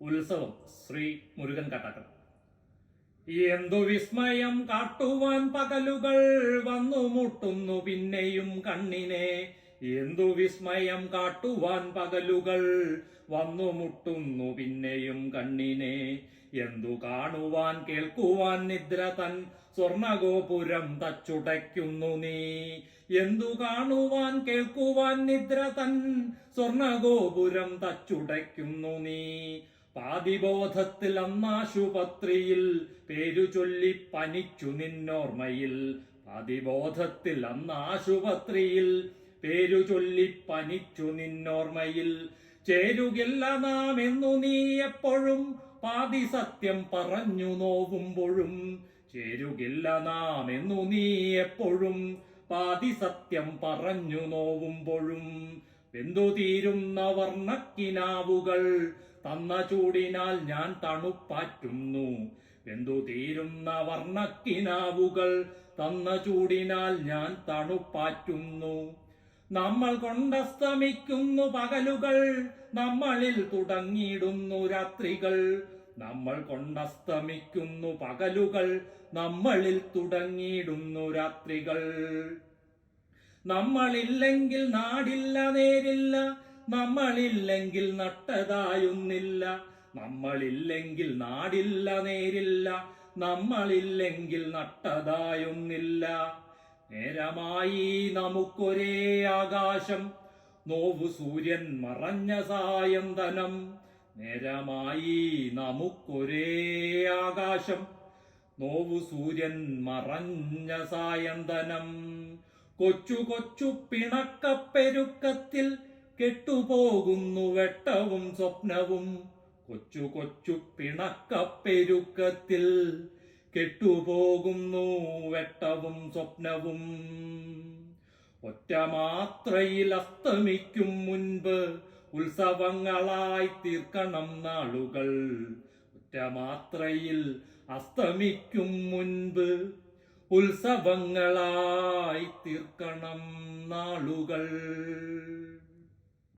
ഉത്സവം ശ്രീ മുരുകൻ കാട്ടാക്കട. എന്തു വിസ്മയം കാട്ടുവാൻ പകലുകൾ വന്നു മുട്ടുന്നു പിന്നെയും കണ്ണിനെ. എന്തു വിസ്മയം കാട്ടുവാൻ പകലുകൾ വന്നു മുട്ടുന്നു പിന്നെയും കണ്ണിനെ. എന്തു കാണുവാൻ കേൾക്കുവാൻ നിദ്ര തൻ സ്വർണഗോപുരം തച്ചുടയ്ക്കുന്നു നീ. എന്തു കാണുവാൻ കേൾക്കുവാൻ നിദ്ര തൻ സ്വർണഗോപുരം തച്ചുടയ്ക്കുന്നു നീ. പാതിബോധത്തിൽ അന്നാശുപത്രിയിൽ പേരു ചൊല്ലി പനിച്ചു നിന്നോർമ്മയിൽ. പാതിബോധത്തിൽ അന്നാശുപത്രിയിൽ പേരു ചൊല്ലി പനിച്ചു നിന്നോർമ്മയിൽ. ചേരുകില്ല നാം എന്നു നീ എപ്പോഴും പാതി സത്യം പറഞ്ഞു നോവുമ്പോഴും. ചേരുകില്ല നാം എന്നു നീ എപ്പോഴും പാതി സത്യം പറഞ്ഞു നോവുമ്പോഴും. വെന്തു തീരുന്ന വർണക്കിനാവുകൾ തന്ന ചൂടിനാൽ ഞാൻ തണുപ്പാറ്റുന്നു. വെന്തു തീരുന്ന വർണക്കിനാവുകൾ തന്ന ചൂടിനാൽ ഞാൻ തണുപ്പാറ്റുന്നു. നമ്മൾ കൊണ്ടസ്തമിക്കുന്നു പകലുകൾ നമ്മളിൽ തുടങ്ങിയിടുന്നു രാത്രികൾ. നമ്മൾ കൊണ്ടസ്തമിക്കുന്നു പകലുകൾ നമ്മളിൽ തുടങ്ങിയിടുന്നു രാത്രികൾ. നമ്മളില്ലെങ്കിൽ നാടില്ല നേരില്ല. നമ്മളില്ലെങ്കിൽ നട്ടതായൊന്നില്ല. നമ്മളില്ലെങ്കിൽ നാടില്ല നേരില്ല. നമ്മളില്ലെങ്കിൽ നട്ടതായൊന്നില്ല. നേരമായി നമുക്കൊരേ ആകാശം. നോവു സൂര്യൻ മറഞ്ഞ സായന്തനം. നേരമായി നമുക്കൊരേ ആകാശം. നോവു സൂര്യൻ മറഞ്ഞ സായന്തനം. കൊച്ചു കൊച്ചു പിണക്കപ്പെരുക്കത്തിൽ കെട്ടുപോകുന്നു വെട്ടവും സ്വപ്നവും. കൊച്ചു കൊച്ചു പിണക്കപ്പെരുക്കത്തിൽ കെട്ടുപോകുന്നു വെട്ടവും സ്വപ്നവും. ഒറ്റ മാത്രയിൽ അസ്തമിക്കും മുൻപ് ഉത്സവങ്ങളായി തീർക്കണം നാളുകൾ. ഒറ്റ മാത്രയിൽ അസ്തമിക്കും മുൻപ് ഉത്സവങ്ങളായി തീർക്കണം നാളുകൾ.